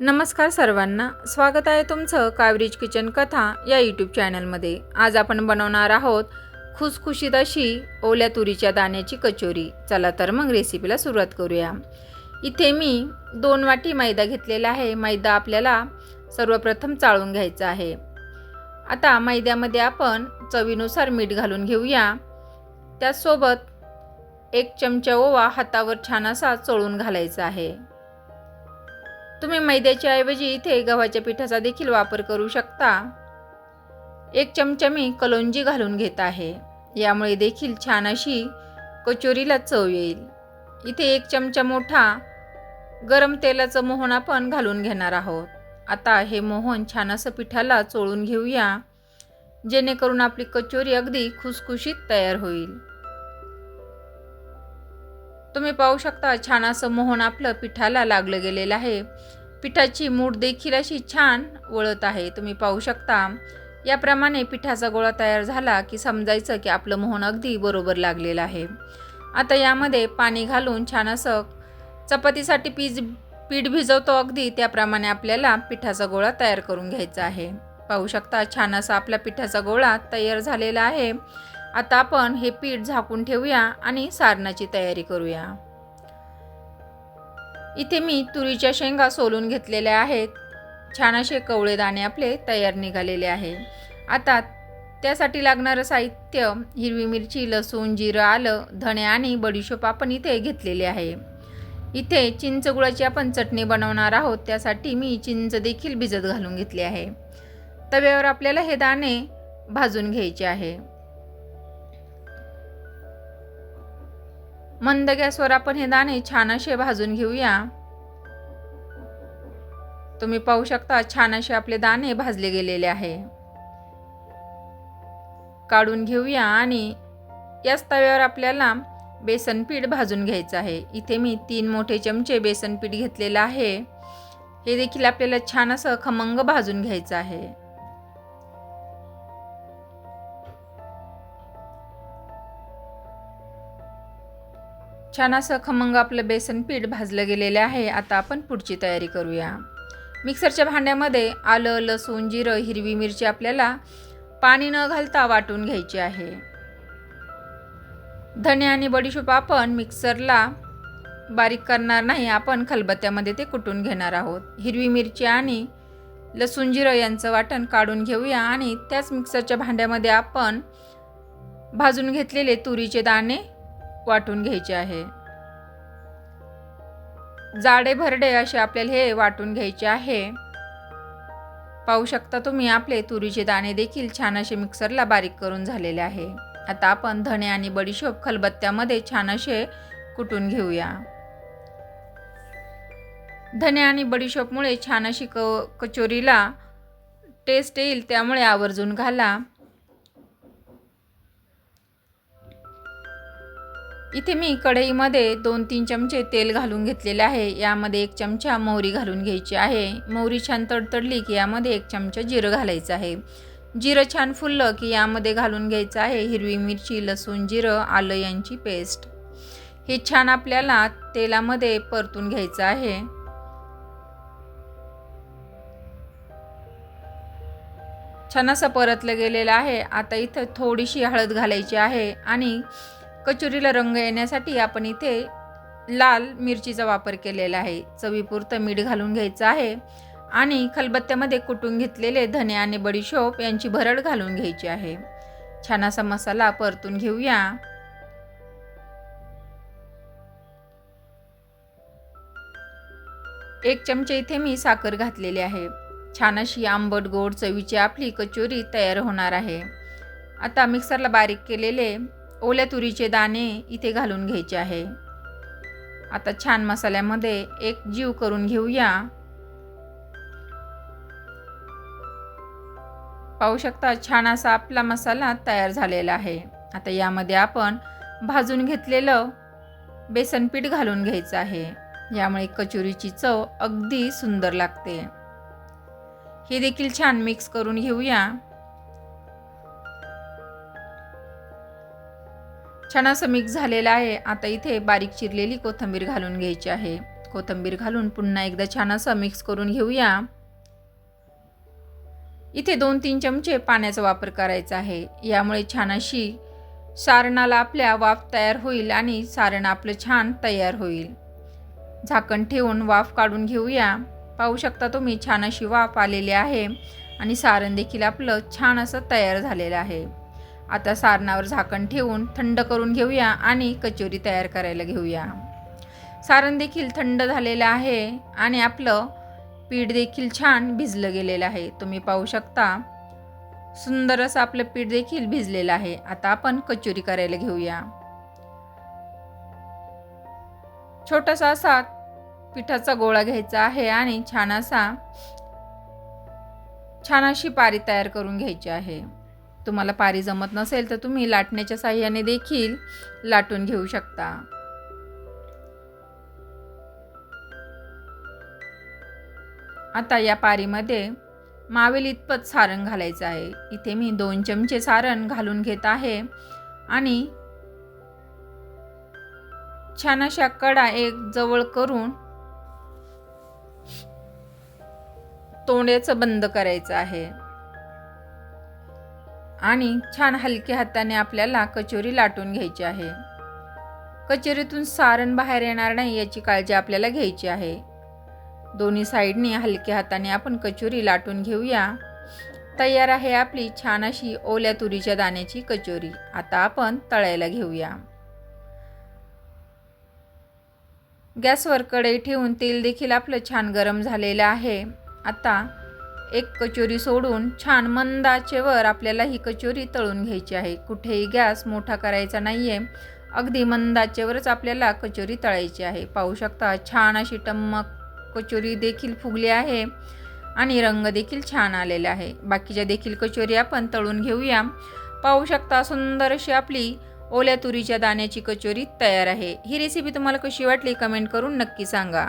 नमस्कार सर्वांना. स्वागत आहे तुमचं कावरीज किचन कथा या यूट्यूब चॅनलमध्ये आज आपण बनवणार आहोत खुसखुशीत अशी ओल्या तुरीच्या दाण्याची कचोरी. चला तर मग रेसिपीला सुरुवात करूया. इथे मी दोन वाटी मैदा घेतलेला आहे. मैदा आपल्याला सर्वप्रथम चाळून घ्यायचा आहे. आता मैद्यामध्ये आपण चवीनुसार मीठ घालून घेऊया. त्याचसोबत एक चमचा ओवा हातावर छान असा चोळून घालायचा आहे. तुम्ही मैद्याच्या ऐवजी इथे गव्हाच्या पिठाचा देखील वापर करू शकता. एक चमचा मी कलोंजी घालून घेत आहे. यामुळे देखील छान अशी कचोरीला चव येईल. इथे एक चमचा मोठा गरम तेलाचं मोहन आपण घालून घेणार आहोत. आता हे मोहन छान असं पिठाला चोळून घेऊया. जेणेकरून आपली कचोरी अगदी खुसखुशीत तयार होईल. तुम्ही पाहू शकता छान असं मोहन आपलं पिठाला लागलं गेलेलं आहे. पिठाची मूठ देखील अशी छान वळत आहे. तुम्ही पाहू शकता याप्रमाणे पिठाचा गोळा तयार झाला की समजायचं की आपलं मोहन अगदी बरोबर लागलेलं आहे. आता यामध्ये पाणी घालून छान असं चपातीसाठी पीज पीठ भिजवतो अगदी त्याप्रमाणे आपल्याला पिठाचा गोळा तयार करून घ्यायचा आहे. पाहू शकता छान असा आपला पिठाचा गोळा तयार झालेला आहे. आता आपण हे पीठ झाकून ठेवूया आणि सारणाची तयारी करूया. इथे मी तुरीच्या शेंगा सोलून घेतलेल्या आहेत. छान असे कवळे दाणे आपले तयार निघालेले आहे. आता त्यासाठी लागणारं साहित्य हिरवी मिरची लसूण जिरं आलं धणे आणि बडीशोप आपण इथे घेतलेले आहे. इथे चिंच गुळाची आपण चटणी बनवणार आहोत. त्यासाठी मी चिंच देखील भिजत घालून घेतली आहे. तव्यावर आपल्याला हे दाणे भाजून घ्यायचे आहे. मंद गॅसवर आपण हे दाणे छान असे भाजून घेऊया. तुम्ही पाहू शकता छान असे आपले दाणे भाजले गेलेले आहे. काढून घेऊया आणि याच तव्यावर आपल्याला बेसन पीठ भाजून घ्यायचं आहे. इथे मी तीन मोठे चमचे बेसन पीठ घेतलेलं आहे. हे देखील आपल्याला छान असं खमंग भाजून घ्यायचं आहे. छान असं खमंग आपलं बेसन पीठ भाजलं गेलेलं आहे. आता आपण पुढची तयारी करूया. मिक्सरच्या भांड्यामध्ये आलं लसूण जिरं हिरवी मिरची आपल्याला पाणी न घालता वाटून घ्यायची आहे. धने आणि बडीशोप आपण मिक्सरला बारीक करणार नाही. आपण खलबत्त्यामध्ये ते कुटून घेणार आहोत. हिरवी मिरची आणि लसूण जिरं यांचं वाटण काढून घेऊया आणि त्याच मिक्सरच्या भांड्यामध्ये आपण भाजून घेतलेले तुरीचे दाणे वाटून घ्यायचे आहे. जाडे भरडे असे आपल्याला हे वाटून घ्यायचे आहे. पाहू शकता तुम्ही आपले तुरीचे दाणे देखील छान असे मिक्सरला बारीक करून झालेले आहे. आता आपण धणे आणि बडीशोप खलबत्त्यामध्ये छान असे कुटून घेऊया. धणे आणि बडीशोपमुळे छान अशी क कचोरीला टेस्ट येईल त्यामुळे आवर्जून घाला. इथे मी कढईमध्ये दोन तीन चमचे तेल घालून घेतलेले आहे. यामध्ये एक चमचा मोहरी घालून घ्यायची आहे. मोहरी छान तडतडली की यामध्ये एक चमचा जिरं घालायचं आहे. जिरं छान फुललं की यामध्ये घालून घ्यायचं आहे हिरवी मिरची लसूण जिरं आलं यांची पेस्ट. हे छान आपल्याला तेलामध्ये परतून घ्यायचं आहे. छान असं परतलं गेलेलं आहे. आता इथं थोडीशी हळद घालायची आहे आणि कचोरीला रंग येण्यासाठी आपण इथे लाल मिरचीचा वापर केलेला आहे. चवीपुरतं मीठ घालून घ्यायचं आहे आणि खलबत्त्यामध्ये कुटून घेतलेले धने आणि बडीशोप यांची भरड घालून घ्यायची आहे. छान असा मसाला परतून घेऊया. एक चमचे इथे मी साखर घातलेली आहे. छान अशी आंबट गोड चवीची आपली कचोरी तयार होणार आहे. आता मिक्सरला बारीक केलेले ओल्या तुरीचे दाणे इथे घालून घ्यायचे आहे. आता छान मसाल्यामध्ये एक जीव करून घेऊया. पाहू शकता छान असा आपला मसाला तयार झालेला आहे. आता यामध्ये आपण भाजून घेतलेलं बेसन पीठ घालून घ्यायचं आहे. यामुळे कचोरीची चव अगदी सुंदर लागते. हे देखील छान मिक्स करून घेऊया. छान असं मिक्स झालेलं आहे. आता इथे बारीक चिरलेली कोथिंबीर घालून घ्यायची आहे. कोथिंबीर घालून पुन्हा एकदा छान असं मिक्स करून घेऊया. इथे दोन तीन चमचे पाण्याचा वापर करायचा आहे. यामुळे छान अशी सारणाला आपल्या वाफ तयार होईल आणि सारण आपलं छान तयार होईल. झाकण ठेवून वाफ काढून घेऊया. पाहू शकता तुम्ही छान अशी वाफ आलेली आहे आणि सारण देखील आपलं छान असं तयार झालेलं आहे. आता सारणावर झाकण ठेवून थंड करून घेऊया आणि कचोरी तयार करायला घेऊया. सारण देखील थंड झालेलं आहे आणि आपलं पीठ देखील छान भिजलं गेलेलं आहे. तुम्ही पाहू शकता सुंदर असं आपलं पीठ देखील भिजलेलं आहे. आता आपण कचोरी करायला घेऊया. छोटासा असा पिठाचा गोळा घ्यायचा आहे आणि छान असा छान अशी पारी तयार करून घ्यायची आहे. तुम्हाला पारी जमत नसेल तर तुम्ही लाटण्याच्या साह्याने देखील लाटून घेऊ शकता. आता या पारीमध्ये मावेल इतपत सारण घालायचं आहे. इथे मी दोन चमचे सारण घालून घेत आहे आणि छान अशा कडा एक जवळ करून तोंड्याचं बंद करायचं आहे. आणि छान हलक्या हाताने आपल्याला कचोरी लाटून घ्यायची आहे. कचोरीतून सारण बाहेर येणार नाही याची काळजी आपल्याला घ्यायची आहे. दोन्ही साईडने हलक्या हाताने आपण कचोरी लाटून घेऊया. तयार आहे आपली छान अशी ओल्या तुरीच्या दाण्याची कचोरी. आता आपण तळायला घेऊया. गॅसवर कढई ठेवून तेल देखील आपलं छान गरम झालेलं आहे. आता एक कचोरी सोडून छान मंदाचेवर आपल्याला ही कचोरी तळून घ्यायची आहे. कुठेही गॅस मोठा करायचा नाही आहे अगदी मंदाचेवरच आपल्याला कचोरी तळायची आहे. पाहू शकता छान अशी टम्मक कचोरी देखील फुगली आहे आणि रंग देखील छान आलेला आहे. बाकीच्या देखील कचोरी आपण तळून घेऊया. पाहू शकता सुंदर अशी आपली ओल्या तुरीच्या दाण्याची कचोरी तयार आहे. ही रेसिपी तुम्हाला कशी वाटली कमेंट करून नक्की सांगा.